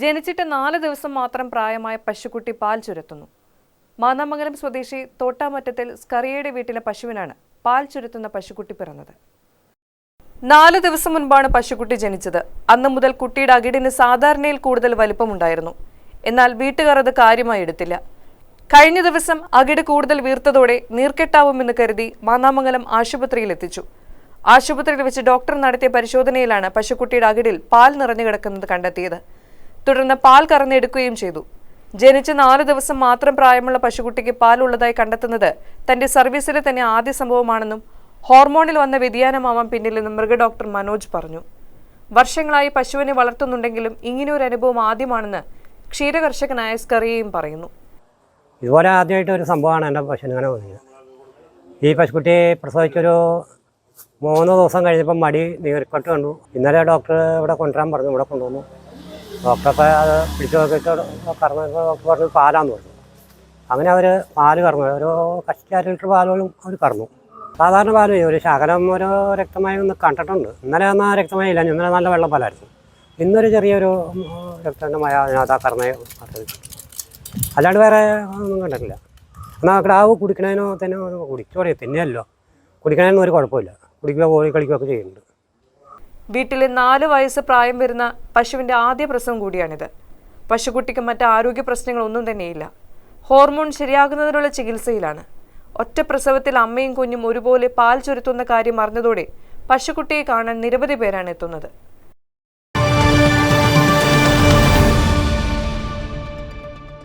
ജനിച്ചിട്ട് നാല് ദിവസം മാത്രം പ്രായമായ പശുക്കുട്ടി പാൽ ചുരത്തുന്നു. മാന്നാമംഗലം സ്വദേശി തോട്ടാമറ്റത്തിൽ സ്കറിയയുടെ വീട്ടിലെ പശുവിനാണ് പാൽ ചുരത്തുന്ന പശുക്കുട്ടി പിറന്നത്. നാല് ദിവസം മുൻപാണ് പശുക്കുട്ടി ജനിച്ചത്. അന്ന് മുതൽ കുട്ടിയുടെ അകിടിന് സാധാരണയിൽ കൂടുതൽ വലിപ്പമുണ്ടായിരുന്നു. എന്നാൽ വീട്ടുകാർ അത് കാര്യമായി എടുത്തില്ല. കഴിഞ്ഞ ദിവസം അകിട് കൂടുതൽ വീർത്തതോടെ നീർക്കെട്ടാവുമെന്ന് കരുതി മാന്നാമംഗലം ആശുപത്രിയിൽ എത്തിച്ചു. ആശുപത്രിയിൽ വെച്ച് ഡോക്ടർ നടത്തിയ പരിശോധനയിലാണ് പശുക്കുട്ടിയുടെ അകിടിൽ പാൽ നിറഞ്ഞു കിടക്കുന്നത് കണ്ടെത്തിയത്. തുടർന്ന് പാൽ കറന്നെടുക്കുകയും ചെയ്തു. ജനിച്ച് നാല് ദിവസം മാത്രം പ്രായമുള്ള പശുക്കുട്ടിക്ക് പാൽ ഉള്ളതായി കണ്ടെത്തുന്നത് തന്റെ സർവീസിലെ തന്നെ ആദ്യ സംഭവമാണെന്നും ഹോർമോണിൽ വന്ന വ്യതിയാനമാവാൻ പിന്നിലെന്നും മൃഗഡോക്ടർ മനോജ് പറഞ്ഞു. വർഷങ്ങളായി പശുവിനെ വളർത്തുന്നുണ്ടെങ്കിലും ഇങ്ങനെയൊരു അനുഭവം ആദ്യമാണെന്ന് ക്ഷീരകർഷകനായ സ്കറിയയും പറയുന്നു. ഇതുപോലെ ആദ്യമായിട്ട് ഒരു സംഭവമാണ് എന്റെ പശുവിന് ഇങ്ങനെ വന്നത് ഈ പശുക്കുട്ടി പ്രസവിച്ചൊരു മൂന്ന് ദിവസം കഴിഞ്ഞപ്പം മടി നീർക്കെട്ട് കണ്ടു. ഇന്നലെ ഡോക്ടർ ഇവിടെ കൊണ്ടുവരാൻ പറഞ്ഞു ഇവിടെ കൊണ്ടുവന്നു. ഡോക്ടറൊക്കെ അത് പിടിച്ചു നോക്കിയിട്ട് കറന്നപ്പോൾ പറഞ്ഞു പാലാന്ന് പറഞ്ഞു. അങ്ങനെ അവർ പാൽ കറന്നു ഒരു കഷ്ടി ലിറ്റർ പാലുകളും അവർ കറന്നു. സാധാരണ പാൽ. ഒരു ശകലം ഒരു രക്തമായി ഒന്ന് കണ്ടിട്ടുണ്ട്. ഇന്നലെ ഒന്നും ആ രക്തമായി ഇല്ല. ഇന്നലെ നല്ല വെള്ളം പാലായിരുന്നു. ഇന്നൊരു ചെറിയൊരു മഴ അതിനകത്ത് ആ കറന്നേ അല്ലാണ്ട് വേറെ ഒന്നും കണ്ടിട്ടില്ല. എന്നാൽ കിടാവ് കുടിക്കണതിനോ തന്നെ കുടിച്ചു പറയും തന്നെയല്ലോ കുടിക്കണതിനൊന്നും ഒരു കുഴപ്പമില്ല. കുടിക്കുക കോഴി കളിക്കുകയൊക്കെ ചെയ്യുന്നുണ്ട്. വീട്ടിൽ നാല് വയസ്സ് പ്രായം വരുന്ന പശുവിന്റെ ആദ്യ പ്രസവം കൂടിയാണിത്. പശുക്കുട്ടിക്ക് മറ്റ് ആരോഗ്യ പ്രശ്നങ്ങളൊന്നും തന്നെയില്ല. ഹോർമോൺ ശരിയാകുന്നതിനുള്ള ചികിത്സയിലാണ്. ഒറ്റ പ്രസവത്തിൽ അമ്മയും കുഞ്ഞും ഒരുപോലെ പാൽ ചുരുത്തുന്ന കാര്യം അറിഞ്ഞതോടെ പശുക്കുട്ടിയെ കാണാൻ നിരവധി പേരാണ് എത്തുന്നത്.